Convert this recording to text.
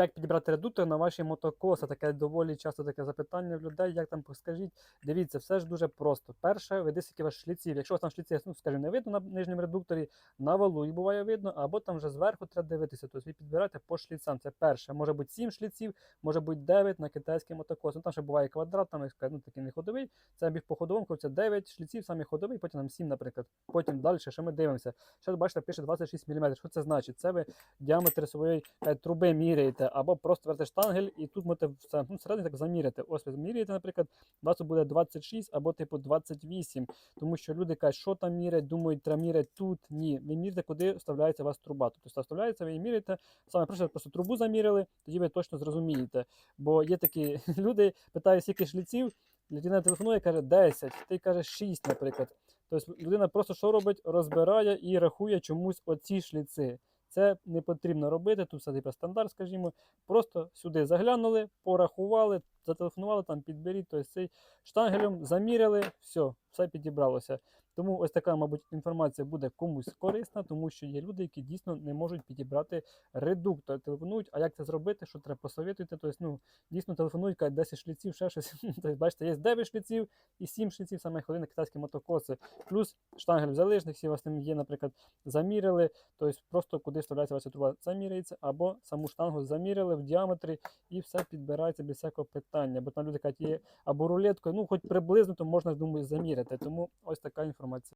Як підібрати редуктор на ваші мотокоси? Таке доволі часто таке запитання в людей. Як там скажіть? Дивіться, все ж дуже просто. Перше, ви скільки ваш шліців. Якщо у вас там шліці, ну скажімо, не видно на нижньому редукторі, на валу буває видно, або там вже зверху треба дивитися. Тобто ви підбираєте по шліцам. Це перше. Може бути 7 шліців, може бути 9 на китайський мотокос. Ну там ще буває квадрат, там ну такий не ходовий. Це біг по ходовому, це 9 шліців, самі ходовий, потім там 7, наприклад. Потім далі, що ми дивимося. Ще бачите, пише 26 мм. Що це значить? Це ви діаметр своєї е, труби міряєте, або просто берете штангель і тут можете все, ну, всередині так заміряти. Ось ви міряєте, наприклад, у вас буде 26 або типу 28. Тому що люди кажуть, що там мірять, думають, треба міряти тут. Ні, ви міряєте, куди вставляється у вас труба. Тобто вставляється, ви її міряєте. Саме перше, просто трубу заміряли, тоді ви точно зрозумієте. Бо є такі люди, питають, скільки шліців, людина телефонує, каже 10, ти каже 6, наприклад. Тобто людина просто що робить, розбирає і рахує чомусь оці шліци. Це не потрібно робити, тут все типу стандарт, скажімо. Просто сюди заглянули, порахували, зателефонували, там підберіть, тобто цей штангелем заміряли, все, все підібралося. Тому ось така, мабуть, інформація буде комусь корисна, тому що є люди, які дійсно не можуть підібрати редуктор. Телефонують, а як це зробити, що треба посовітуйте. Тобто, ну, дійсно телефонують, кажуть, 10 шліців, ще щось. тобто, бачите, є 9 шліців і 7 шліців, саме ходили на китайські мотокоси. Плюс штангель в залежних, всі вас там є, наприклад, заміряли. Тобто просто куди вставляється ваша труба, заміряється, або саму штангу заміряли в діаметрі і все підбирається без всякого питання. Бо там люди кажуть, або рулеткою, ну хоч приблизно, то можна думаю, заміряти. Тому ось така інформація.